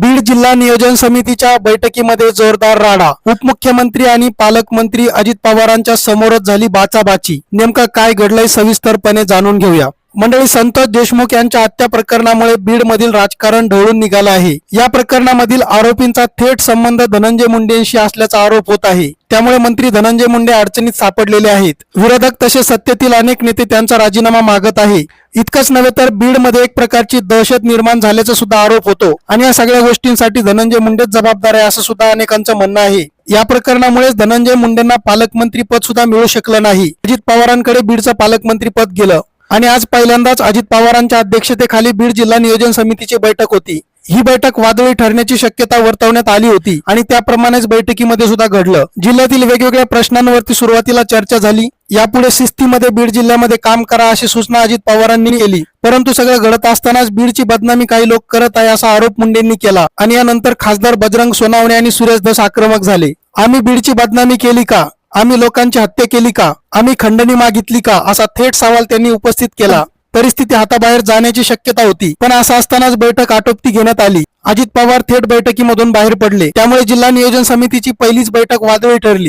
बीड जिल्हा नियोजन समितीच्या बैठकीमध्ये जोरदार राडा. उपमुख्यमंत्री आणि पालकमंत्री अजित पवारांच्या समोरच झाली बाचाबाची. नेमका काय घडलंय सविस्तरपणे जाणून घेऊया. मंडळी संतोष देशमुख यांच्या हत्या प्रकरणामुळे बीड मधील राजकारण ढवळून निघालं आहे. या प्रकरणामधील आरोपींचा थेट संबंध धनंजय मुंडेंशी असल्याचा आरोप होत आहे. त्यामुळे मंत्री धनंजय मुंडे अडचणीत सापडलेले आहेत. विरोधक तसे सत्तेतील अनेक नेते त्यांचा राजीनामा मागत आहे. इतकंच नव्हे तर बीडमध्ये एक प्रकारची दहशत निर्माण झाल्याचा सुद्धा आरोप होतो. आणि या सगळ्या गोष्टींसाठी धनंजय मुंडेच जबाबदार आहे असं सुद्धा अनेकांचं म्हणणं आहे. या प्रकरणामुळेच धनंजय मुंडेंना पालकमंत्री पद सुद्धा मिळू शकलं नाही. अजित पवारांकडे बीडचं पालकमंत्री पद गेलं. आणि आज पहिल्यांदाच अजित पवारांच्या अध्यक्षतेखाली बीड जिल्हा नियोजन समितीची बैठक होती. ही बैठक वादळी ठरण्याची शक्यता वर्तवण्यात आली होती आणि त्याप्रमाणेच बैठकीमध्ये सुद्धा घडलं. जिल्ह्यातील वेगवेगळ्या प्रश्नांवरती सुरुवातीला चर्चा झाली. यापुढे शिस्तीमध्ये बीड जिल्ह्यामध्ये काम करा अशी सूचना अजित पवारांनी केली. परंतु सगळं घडत असतानाच बीडची बदनामी काही लोक करत आहे असा आरोप मुंडेंनी केला. आणि यानंतर खासदार बजरंग सोनावणे आणि सुरेश धस आक्रमक झाले. आम्ही बीडची बदनामी केली का? आम्ही लोकांची हत्या केली का? आम्ही खंडणी मागितली का? असा थेट सवाल त्यांनी उपस्थित केला. परिस्थिती हाताबाहेर जाण्याची शक्यता होती पण असं असतानाच बैठक आटोपती घेण्यात आली. अजित पवार थेट बैठकीमधून बाहेर पडले. त्यामुळे जिल्हा नियोजन समितीची पहिलीच बैठक वादळी ठरली.